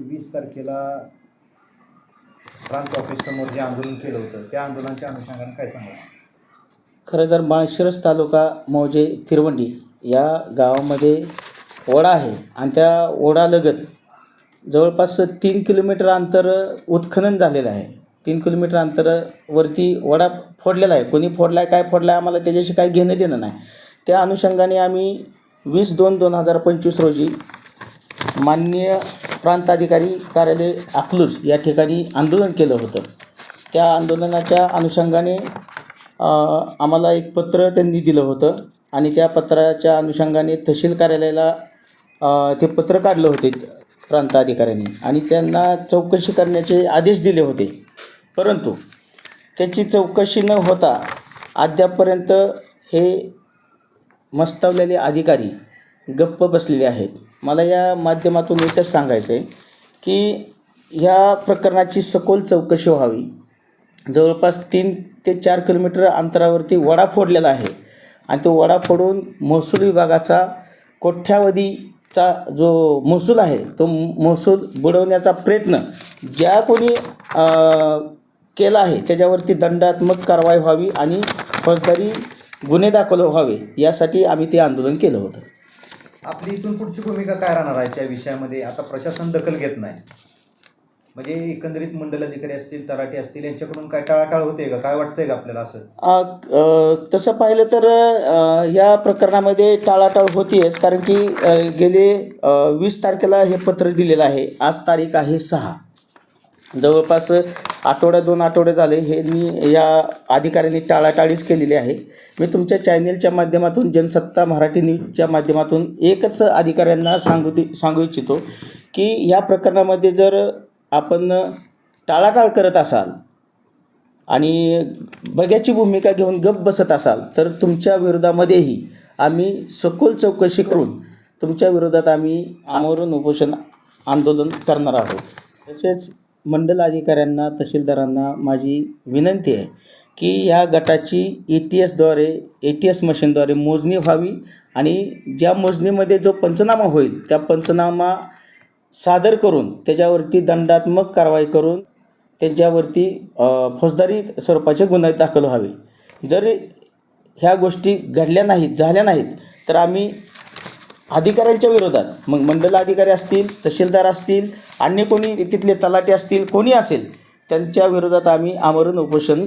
वीस तारखेला प्रांत ऑफिससमोर जे आंदोलन केलं होतं त्या आंदोलनाच्या अनुषंगाने काय सांगा खरं तर माळशिरस तालुका मौजे तिरवंडी या गावामध्ये ओढा आहे आणि त्या ओढालगत जवळपास तीन किलोमीटर अंतर उत्खनन झालेलं आहे. तीन किलोमीटर अंतरावरती ओढा फोडलेला आहे. कोणी फोडला आहे काय फोडला आहे आम्हाला त्याच्याशी काही घेणं देणं नाही. त्या अनुषंगाने आम्ही वीस दोन दोन हजार पंचवीस रोजी माननीय प्रांताधिकारी कार्यालय अकलूज या ठिकाणी आंदोलन केलं होतं. त्या आंदोलनाच्या अनुषंगाने आम्हाला एक पत्र त्यांनी दिलं होतं आणि त्या पत्राच्या अनुषंगाने तहसील कार्यालयाला ते पत्र काढलं होते प्रांताधिकाऱ्यांनी आणि त्यांना चौकशी करण्याचे आदेश दिले होते. परंतु त्याची चौकशी न होता अद्यापपर्यंत हे मस्तवलेले अधिकारी गप्प बसलेले आहेत. मला या माध्यमातून एकच सांगायचं आहे की ह्या प्रकरणाची सखोल चौकशी व्हावी. जवळपास तीन ते चार किलोमीटर अंतरावरती वडा फोडलेला आहे आणि तो वडा फोडून महसूल विभागाचा कोठ्यावधीचा जो महसूल आहे तो महसूल बुडवण्याचा प्रयत्न ज्या कोणी केला आहे त्याच्यावरती दंडात्मक कारवाई व्हावी आणि फौजदारी गुन्हे दाखल व्हावे यासाठी आम्ही ते आंदोलन केलं होतं. आपली इथून पुढची भूमिका काय राहणार आहे त्या विषयामध्ये? आता प्रशासन दखल घेत नाही. म्हणजे एकंदरीत मंडलाधिकारी असतील तराटे असतील यांच्याकडून काय टाळाटाळ होते का? काय वाटतंय का आपल्याला असं? तसं पाहिलं तर या प्रकरणामध्ये टाळाटाळ होतीच कारण की गेले वीस तारखेला हे पत्र दिलेलं आहे. आज तारीख आहे सहा. जवळपास आठवड्या दोन आठवडे झाले. हे मी या अधिकाऱ्यांनी टाळाटाळीच केलेली आहे. मी तुमच्या चॅनेलच्या माध्यमातून जनसत्ता मराठी न्यूजच्या माध्यमातून एकच अधिकाऱ्यांना सांगू सांगू इच्छितो की या प्रकरणामध्ये जर आपण टाळाटाळ करत असाल आणि बघ्याची भूमिका घेऊन गप बसत असाल तर तुमच्या विरोधामध्येही आम्ही सखोल चौकशी करून तुमच्या विरोधात आम्ही आमरण उपोषण आंदोलन करणार आहोत. तसेच मंडल अधिकाऱ्यांना तहसीलदारांना माझी विनंती आहे की ह्या गटाची ए टी एसद्वारे ए टी एस मशीनद्वारे मोजणी व्हावी आणि ज्या मोजणीमध्ये जो पंचनामा होईल त्या पंचनामा सादर करून त्याच्यावरती दंडात्मक कारवाई करून त्यांच्यावरती फौजदारी स्वरूपाचे गुन्हे दाखल व्हावे. जर ह्या गोष्टी घडल्या नाहीत झाल्या नाहीत तर आम्ही अधिकाऱ्यांच्या विरोधात. मग मंडल अधिकारी असतील तहसीलदार असतील अन्य कोणी तिथले तलाटे असतील कोणी असेल त्यांच्या विरोधात आम्ही आमरण उपोषण